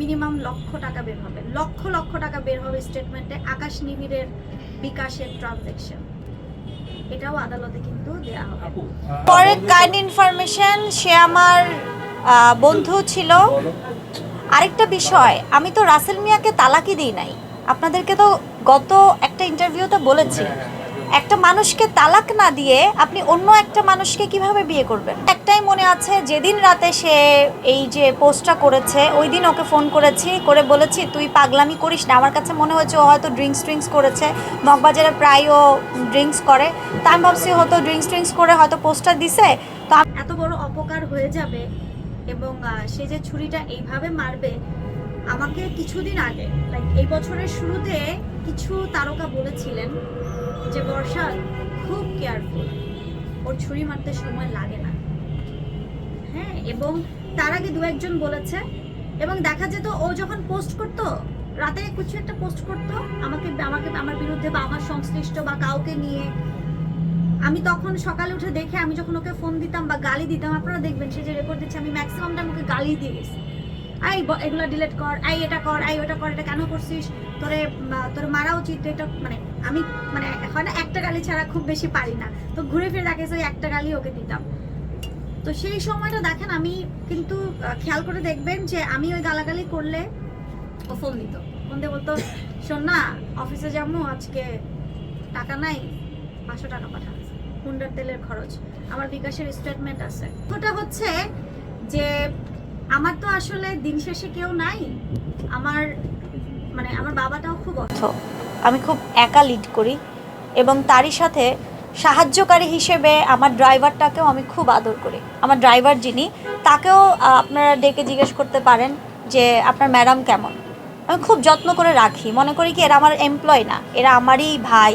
Minimum লক্ষ টাকা বের হবে। লক্ষ লক্ষ টাকা বের হবে স্টেটমেন্টে আকাশ নিবিড়ের বিকাশের ট্রানজেকশন এটাও আদালতে কিন্তু দেয়া হবে। পরে কাইন্ড ইনফরমেশন সে আমার বন্ধু ছিল। আরেকটা বিষয় আমি তো রাসেল মিয়াকে তালাকি দিই নাই। আপনাদেরকে তো গত একটা ইন্টারভিউতে বলেছি। একটা মানুষকে তালাক না দিয়ে আপনি অন্য একটা মানুষকে কীভাবে বিয়ে করবেন? একটাই মনে আছে, যেদিন রাতে সে এই যে পোস্টটা করেছে, ওই দিন ওকে ফোন করেছি, করে বলেছি, তুই পাগলামি করিস না। আমার কাছে মনে হয়েছে ও হয়তো ড্রিঙ্কস ট্রিঙ্কস করেছে। মগবাজারে প্রায় ও ড্রিঙ্কস করে। তা আমি ভাবছি হয়তো ড্রিঙ্কস ট্রিঙ্কস করে হয়তো পোস্টটা দিছে। তো এত বড় অপকার হয়ে যাবে এবং সে যে ছুরিটা এইভাবে মারবে, আমাকে কিছুদিন আগে লাইক এই বছরের শুরুতে কিছু তারকা বলেছিলেন যে বর্ষা খুব কেয়ারফুল ওর ছুরি মারতে সময় লাগে না। হ্যাঁ এবং তার আগে দু একজন বলেছে, এবং দেখা যেত ও যখন পোস্ট করতো, রাতে কিছু একটা পোস্ট করতো, আমাকে আমাকে, আমার বিরুদ্ধে বা আমার সংশ্লিষ্ট বা কাউকে নিয়ে। আমি তখন সকালে উঠে দেখে আমি যখন ওকে ফোন দিতাম বা গালি দিতাম, আপনারা দেখবেন সে যে রেকর্ড দিচ্ছে, আমি ম্যাক্সিমাম টাইম ওকে গালি দিয়ে গেছি। আই এগুলো ডিলিট কর আই এটা কর আই ওটা কর, এটা কেন করছিস? তোরে তোর মারা উচিত, এটা মানে আমি মানে হয় না একটা গালি ছাড়া খুব বেশি পারি না। তো ঘুরে ফিরে দেখে ওই একটা গালি ওকে দিতাম। তো সেই সময়টা দেখেন আমি কিন্তু খেয়াল করে দেখবেন যে আমি ওই গালাগালি করলে ও ফোন দিত। ফোন দিয়ে বলতো, শোন না অফিসে যাব, আজকে টাকা নাই, পাঁচশো টাকা পাঠান। হুন্ডার তেলের খরচ। আমার বিকাশের স্টেটমেন্ট আছে। ওটা হচ্ছে যে আমার তো আসলে দিন শেষে কেউ নাই। আমার মানে আমার বাবাটাও খুব। অর্থ আমি খুব একা লিড করি এবং তারই সাথে সাহায্যকারী হিসেবে আমার ড্রাইভারটাকেও আমি খুব আদর করি। আমার ড্রাইভার যিনি, তাকেও আপনারা ডেকে জিজ্ঞেস করতে পারেন যে, আপনার ম্যাডাম কেমন? আমি খুব যত্ন করে রাখি। মনে করি কি, এরা আমার এমপ্লয় না, এরা আমারই ভাই।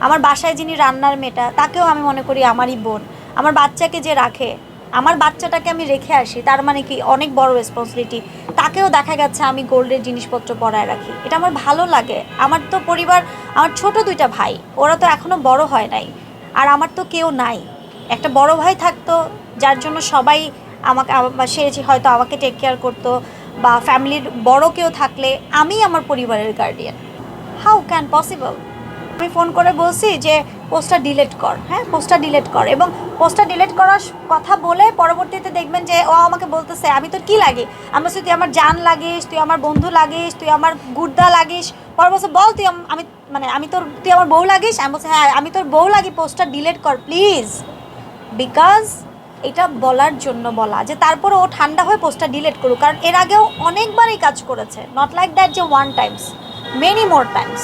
আমার বাসায় যিনি রান্নার মেয়েটা, তাকেও আমি মনে করি আমারই বোন। আমার বাচ্চাকে যে রাখে আমার বাচ্চাটাকে আমি রেখে আসি, তার মানে কি অনেক বড় রেসপন্সিবিলিটি তাকেও দেখা গেছে আমি গোল্ডের জিনিসপত্র পরায় রাখি। এটা আমার ভালো লাগে। আমার তো পরিবার, আমার ছোট দুইটা ভাই, ওরা তো এখনও বড় হয় নাই। আর আমার তো কেউ নাই। একটা বড় ভাই থাকতো, যার জন্য সবাই আমাকে আমা- সে হয়তো আমাকে টেক কেয়ার করতো, বা ফ্যামিলির বড় কেউ থাকলে আমি আমার পরিবারের গার্ডিয়ান হাউ ক্যান পসিবল আমি ফোন করে বলছি যে পোস্টটা ডিলিট কর হ্যাঁ? পোস্টটা ডিলিট কর এবং পোস্টটা ডিলিট করার কথা বলে পরবর্তীতে দেখবেন যে, ও আমাকে বলতেছে, আমি তোর কি লাগি? আমি বলছি, তুই আমার জান লাগিস, তুই আমার বন্ধু লাগিস, তুই আমার গুর্দা লাগিস। পর বলছে, বল তুই আমি মানে আমি তোর তুই আমার বউ লাগিস? আমি বলছি হ্যাঁ আমি তোর বউ লাগি, পোস্টটা ডিলিট কর প্লিজ বিকজ এটা বলার জন্য বলা, যে তারপরে ও ঠান্ডা হয়ে পোস্টটা ডিলিট করুক। কারণ এর আগেও অনেকবার এই কাজ করেছে নট লাইক দ্যাট যে one times many more times